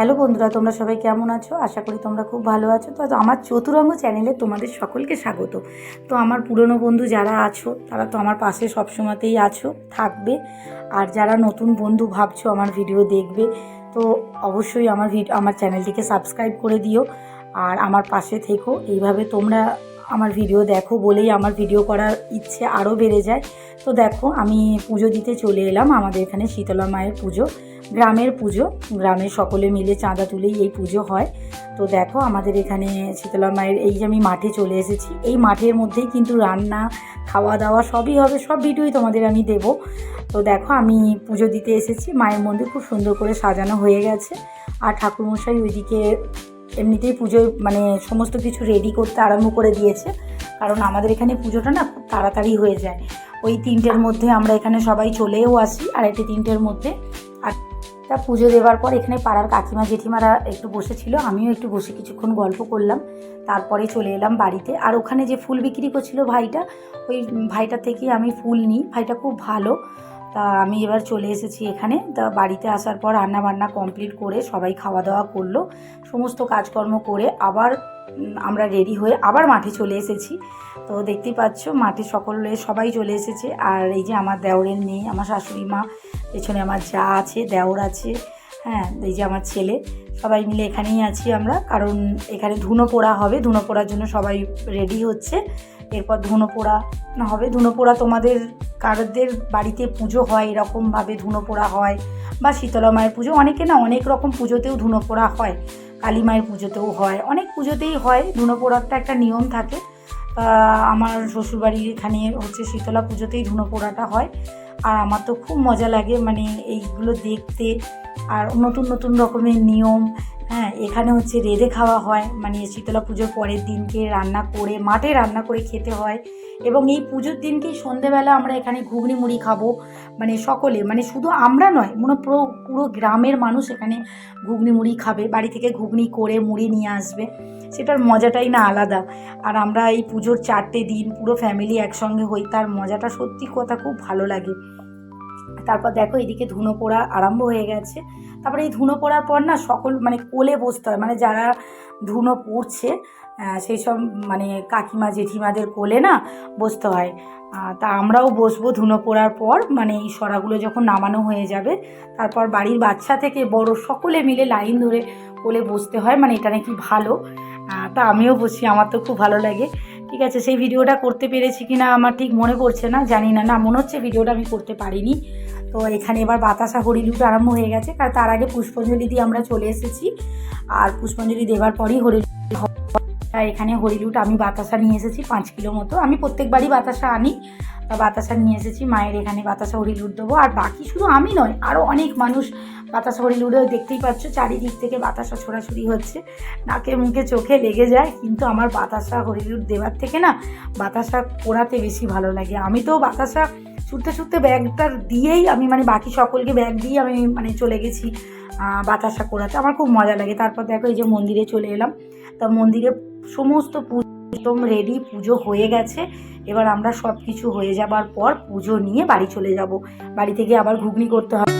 Hello বন্ধুরা, তোমরা সবাই কেমন আছো? আশা করি তোমরা খুব ভালো আছো। তো আমার চতুরঙ্গ চ্যানেলে তোমাদের সকলকে স্বাগত। তো আমার পুরনো বন্ধু যারা আছো, তারা তো আমার পাশে সবসময়তেই আছো, থাকবে। আর যারা নতুন বন্ধু ভাবছ আমার ভিডিও দেখবে, তো অবশ্যই আমার ভিডিও আমার চ্যানেলটিকে সাবস্ক্রাইব করে দিও। আর আমার পাশে থেকো। এইভাবে তোমরা আমার ভিডিও দেখো বলেই আমার ভিডিও করার ইচ্ছে আরও বেড়ে যায়। তো দেখো, আমি পুজো দিতে চলে এলাম আমাদের এখানে শীতলা মায়ের পুজো, গ্রামের পুজো। গ্রামের সকলে মিলে চাঁদা তুলেই এই পুজো হয়। তো দেখো, আমাদের এখানে শীতলা মায়ের এই যে আমি মাঠে চলে এসেছি, এই মাঠের মধ্যেই কিন্তু রান্না খাওয়া দাওয়া সবই হবে, সব ভিডিওই তোমাদের আমি দেব। তো দেখো, আমি পুজো দিতে এসেছি, মায়ের মন্দির খুব সুন্দর করে সাজানো হয়ে গেছে। আর ঠাকুরমশাই ওইদিকে এমনিতেই পুজোয় মানে সমস্ত কিছু রেডি করতে আরম্ভ করে দিয়েছে। কারণ আমাদের এখানে পুজোটা না খুব তাড়াতাড়ি হয়ে যায়। ওই তিনটের মধ্যে আমরা এখানে সবাই চলেও আসি, আর এটি তিনটের মধ্যে তা পুজো দেওয়ার পর এখানে পাড়ার কাকিমা, জেঠিমারা একটু বসেছিল, আমিও একটু বসে কিছুক্ষণ গল্প করলাম। তারপরে চলে এলাম বাড়িতে। আর ওখানে যে ফুল বিক্রি করছিল ভাইটা, ওই ভাইটা থেকেই আমি ফুল নিই। ভাইটা খুব ভালো। তা আমি এবার চলে এসেছি এখানে। তা বাড়িতে আসার পর রান্না বান্না কমপ্লিট করে সবাই খাওয়া দাওয়া করল। সমস্ত কাজকর্ম করে আবার আমরা রেডি হয়ে আবার মাঠে চলে এসেছি। তো দেখতেই পাচ্ছ, মাঠে সকলে সবাই চলে এসেছে। আর এই যে আমার দেওরের মেয়ে, আমার শাশুড়ি মা, পেছনে আমার যা আছে, দেওর আছে হ্যাঁ এই যে আমার ছেলে, সবাই মিলে এখানেই আছি আমরা। কারণ এখানে ধুনো পোড়া হবে ধুনো পোড়ার জন্য সবাই রেডি হচ্ছে। এরপর ধুনো পোড়া হবে। ধুনো পোড়া তোমাদের কারোদের বাড়িতে পুজো হয়, এরকমভাবে ধুনো পোড়া হয় বা শীতলা মায়ের পুজো, অনেকে না অনেক রকম পুজোতেও ধুনো পোড়া হয়, কালী মায়ের পুজোতেও হয়, অনেক পুজোতেই হয় ধুনো পোড়ারটা একটা নিয়ম থাকে। আমার শ্বশুরবাড়ির এখানে হচ্ছে শীতলা পুজোতেই ধুনো পোড়াটা হয়, আর আমার তো খুব মজা লাগে মানে এইগুলো দেখতে, আর নতুন নতুন রকমের নিয়ম হ্যাঁ এখানে হচ্ছে রেঁধে খাওয়া হয় মানে শীতলা পুজোর পরের দিনকে রান্না করে, মাঠে রান্না করে খেতে হয়। এবং এই পুজোর দিনকেই সন্ধেবেলা আমরা এখানে ঘুগনি মুড়ি খাব। মানে সকলে মানে শুধু আমরা নয় মনে পুরো পুরো গ্রামের মানুষ এখানে ঘুগনি মুড়ি খাবে। বাড়ি থেকে ঘুগনি করে মুড়ি নিয়ে আসবে। সেটার মজাটাই না আলাদা। আর আমরা এই পুজোর চারটে দিন পুরো ফ্যামিলি একসঙ্গে হই, তার মজাটা সত্যি কথা খুব ভালো লাগে। তারপর দেখো এদিকে ধুনো পোড়া আরম্ভ হয়ে গেছে। তারপরে এই ধুনো পোড়ার পর না সকল মানে কোলে বসতে হয় মানে যারা ধুনো পড়ছে সেই সব মানে কাকিমা, জেঠিমাদের কোলে না বসতে হয়। তা আমরাও বসবো ধুনো পোড়ার পর মানে এই সরাগুলো যখন নামানো হয়ে যাবে, তারপর বাড়ির বাচ্চা থেকে বড় সকলে মিলে লাইন ধরে কোলে বসতে হয় মানে এটা নাকি ভালো। তা আমিও বসি, আমার তো খুব ভালো লাগে। ঠিক আছে, সেই ভিডিওটা করতে পেরেছি কি না আমার ঠিক মনে পড়ছে না, জানি না না, মনে হচ্ছে ভিডিওটা আমি করতে পারিনি। তো এখানে এবার বাতাসা হরিলুট আরম্ভ হয়ে গেছে, কারণ তার আগে পুষ্পাঞ্জলি দিয়ে আমরা চলে এসেছি, আর পুষ্পাঞ্জলি দেওয়ার পরই হরিলুট তা এখানে হরিলুট আমি বাতাসা নিয়ে এসেছি পাঁচ কিলো মতো। আমি প্রত্যেকবারই বাতাসা আনি বাতাসা নিয়ে এসেছি, মায়ের এখানে বাতাসা হরিলুট দেবো। আর বাকি শুধু আমি নয় আরও অনেক মানুষ বাতাসা হরিলুটে দেখতেই পাচ্ছ, চারিদিক থেকে বাতাসা ছোড়াছুড়ি হচ্ছে। নাকে মুখে চোখে লেগে যায়, কিন্তু আমার বাতাসা হরিলুট দেওয়ার থেকে না বাতাসা পোড়াতে বেশি ভালো লাগে। আমি তো বাতাসা ছুটতে ছুটতে ব্যাগটা দিয়েই আমি মানে বাকি সকলকে ব্যাগ দিয়ে আমি মানে চলে গেছি বাতাসা কোড়াতে আমার খুব মজা লাগে। তারপর দেখো এই যে মন্দিরে চলে এলাম। তা মন্দিরে সমস্ত পুজো রেডি পুজো হয়ে গেছে। এবার আমরা সব কিছু হয়ে যাবার পর পুজো নিয়ে বাড়ি চলে যাব। বাড়ি থেকে আবার ঘুগনি করতে হবে।